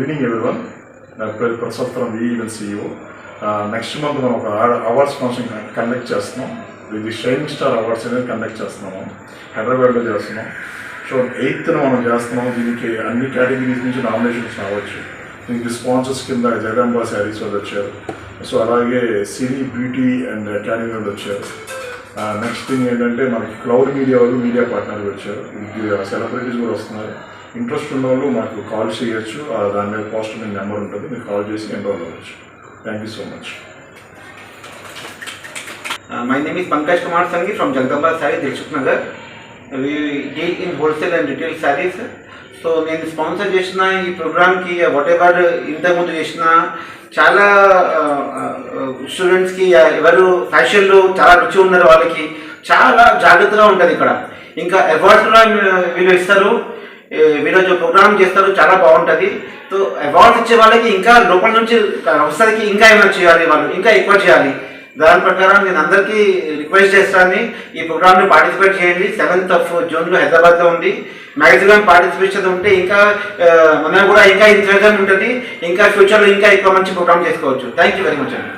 Evening everyone నా పేరు Prasottaram from CEO next month మనం ఒక అవార్డ్స్ ఫంక్షన్ కండక్ట్ చేస్తున్నాం. ఇది షైనింగ్ స్టార్ అవార్డ్స్ అనేది కండక్ట్ చేస్తున్నాము. హైదరాబాద్లో చేస్తున్నాం. సో ఎయిత్న మనం చేస్తున్నాం. దీనికి అన్ని కేటగిరీస్ నుంచి నామినేషన్స్ రావచ్చు. దీనికి స్పాన్సర్స్ కింద జగంబా శారీస్ వాళ్ళు వచ్చారు. సో అలాగే సినీ బ్యూటీ అండ్ అకాడమీ వాళ్ళు వచ్చారు. Uh, నెక్స్ట్ థింగ్ ఏంటంటే మనకి క్లౌడ్ మీడియా వాళ్ళు మీడియా పార్ట్నర్లు వచ్చారు. సెలబ్రిటీస్ కూడా వస్తున్నారు. ఇంట్రెస్ట్ ఉన్న వాళ్ళు మాకు కాల్ చేయొచ్చు. దాని మీద పోస్ట్ మీ నెంబర్ ఉంటుంది. మీరు కాల్ చేసి ఎన్రోల్ అవ్వచ్చు. Thank you so much my name is Pankaj Kumar Sanghi from Jagadamba sorry Sari, Dilshuk Nagar. We deal in wholesale and so నేను స్పాన్సర్ చేసిన ఈ ప్రోగ్రామ్కి వాట్ uh, ఎవర్ uh, ఇంతకుముందు చేసిన చాలా uh, స్టూడెంట్స్కి ఎవరు ఫ్యాషన్లో చాలా రుచి ఉన్నారు వాళ్ళకి చాలా జాగ్రత్తగా ఉంటుంది ఇక్కడ. ఇంకా అవార్డ్స్ కూడా వీళ్ళు ఇస్తారు. వీరోజు ప్రోగ్రామ్ చేస్తారు చాలా బాగుంటుంది. సో అవార్డ్స్ ఇచ్చే వాళ్ళకి ఇంకా లోపల నుంచి వస్తుంది ఇంకా ఏమైనా చేయాలి వాళ్ళు ఇంకా ఎక్కువ చేయాలి. దాని ప్రకారం నేను అందరికీ రిక్వెస్ట్ చేస్తాను. ఈ ప్రోగ్రామ్ని పార్టిసిపేట్ చేయండి. సెవెంత్ ఆఫ్ జూన్లో హైదరాబాద్లో ఉంది. మ్యాక్సిమం పార్టిసిపేషన్ ఉంటే ఇంకా మనం కూడా ఇంకా ఇంట్రెస్ట్ ఉంటుంది. ఇంకా ఫ్యూచర్లో ఇంకా ఎక్కువ మంచి ప్రోగ్రామ్ చేసుకోవచ్చు. థ్యాంక్ యూ వెరీ మచ్ అండి.